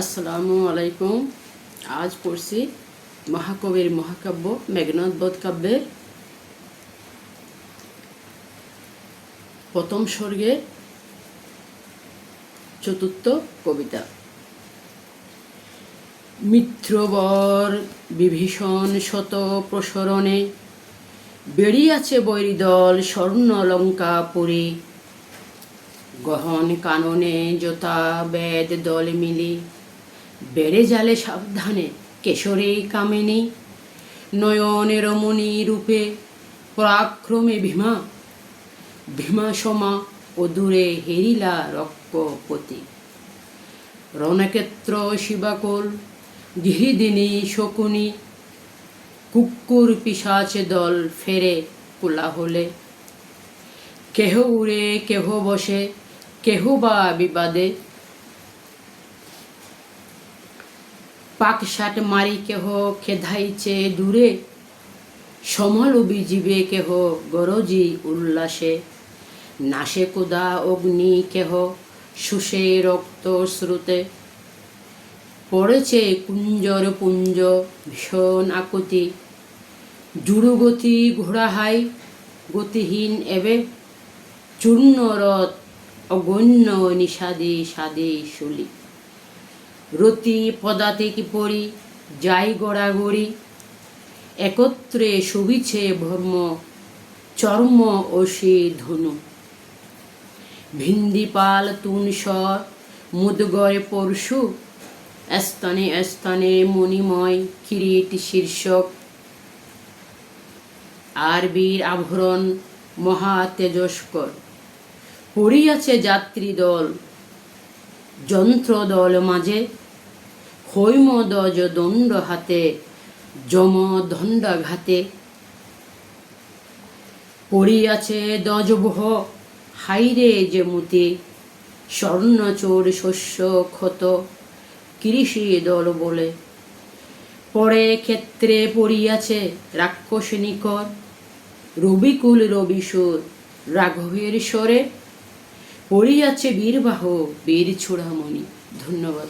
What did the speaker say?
আসসালামু আলাইকুম। আজ পড়ছি মহাকবির মহাকাব্য মেঘনাথ বোধ কাব্যের প্রথম স্বর্গে চতুর্থ কবিতা। মিত্রবর বিভীষণ শত প্রসরণে বেরিয়াছে বৈরিদল স্বর্ণ লঙ্কা পুরী। গহন কাননে জোতা বেদ দল মিলি বেড়ে জালে সাবধানে কেশরে কামিনী। নয়নে রমণী রূপে পরাক্রমে ভীমা। ভীমা সমা ও দূরে হেরিলা রক্তপতি। রণক্ষেত্র শিবাকোল গৃহিদিনী শকুনি কুকুর পিসাচে দল ফেরে কোলাহলে। কেহ উড়ে, কেহ বসে, কেহ বা বিবাদে। পাকশাট মারি কেহ, খেধাইছে দূরে। সমলবি জীবে কেহ, গরজি উল্লাসে। নাশে কুদা অগ্নি কেহ, শুষে রক্ত শ্রুতে পড়েছে কুঞ্জর পুঞ্জ, ভীষণ আকুতি। জুড়ুগতি ঘোড়াহাই গতিহীন এবে। চূর্ণ রথ অগণ্য নিষাদে সাদে শুলি রতি পদাতিক পরি যাই গড়াগড়ি। একত্রে শোভিছে ভর্ম, চর্ম অসি ধনু। ভিন্দিপাল তুনস্বর মুদগরে পরশু। স্তনে স্তনে মণিময় কিরিট শীর্ষক। আর বীর আভরণ মহা তেজস্কর। পড়িয়াছে যাত্রী দল যন্ত্র দল মাঝে হৈম দজ দণ্ড হাতে যম দণ্ডাঘাতে পড়িয়াছে দজবহ, হাইরে যে মুতে, স্বর্ণচোর শস্য ক্ষত, কৃষি দল বলে। পরে ক্ষেত্রে পড়িয়াছে রাক্ষসিনীকর রবিকুল রবিসুর রাঘবের স্বরে। পড়িয়াছে বীরবাহ বীর ছুড়ামণি ধন্যবাদ।